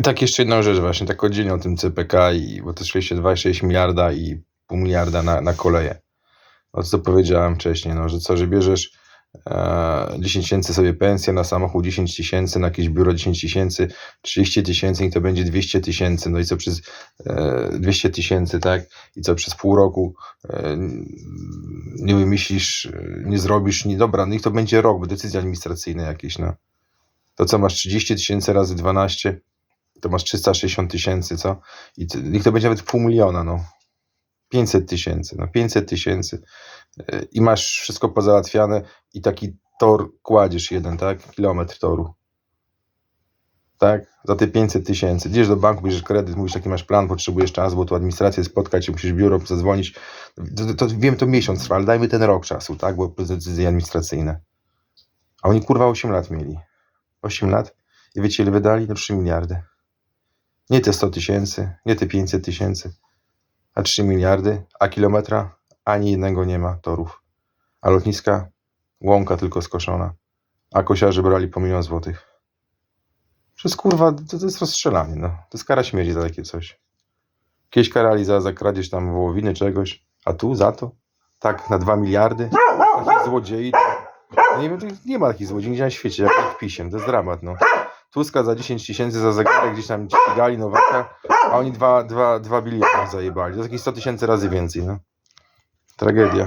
I tak jeszcze jedną rzecz właśnie, tak oddzielnie o tym CPK, i, bo to szliście 2,6 miliarda i pół miliarda na, na koleje. No co powiedziałem wcześniej, no, że co, że bierzesz e, 10 tysięcy sobie pensję na samochód 10 tysięcy, na jakieś biuro 10 tysięcy, 30 tysięcy i to będzie 200 tysięcy, no i co przez e, 200 tysięcy, tak? I co przez pół roku e, nie wymyślisz, nie zrobisz, nie, dobra, niech to będzie rok, bo decyzje administracyjne jakieś, no. To co masz 30 tysięcy razy 12, to masz 360 tysięcy, co? I ty- niech to będzie nawet pół miliona, no. 500 tysięcy, no 500 tysięcy Yy, i masz wszystko pozałatwiane i taki tor kładziesz jeden, tak? Kilometr toru. Tak? Za te 500 tysięcy. Idziesz do banku, bierzesz kredyt, mówisz, jaki masz plan, potrzebujesz czasu, bo tu administrację spotkać się, musisz biuro zadzwonić. To, to, to wiem, to miesiąc trwa, ale dajmy ten rok czasu, tak? Bo to decyzje administracyjne. A oni kurwa 8 lat mieli. 8 lat i wiecie ile wydali? No 3 miliardy. Nie te 100 tysięcy, nie te 500 tysięcy, a 3 miliardy, a kilometra ani jednego nie ma torów. A lotniska łąka tylko skoszona, a kosiarze brali po milion złotych. Przez kurwa, to, to jest rozstrzelanie, no. To jest kara śmierci za takie coś. Kiedyś karali za, za kradzież tam wołowiny czegoś, a tu za to? Tak, na 2 miliardy? Takich złodziei? To, no nie wiem, nie ma takich złodziei gdzie na świecie, jak, jak pisiem, to jest dramat, no. Tuska za 10 tysięcy za zegarek gdzieś tam ścigali Nowaka, a oni 2, 2, 2 biliony zajebali. To jest jakieś 100 tysięcy razy więcej, no. Tragedia.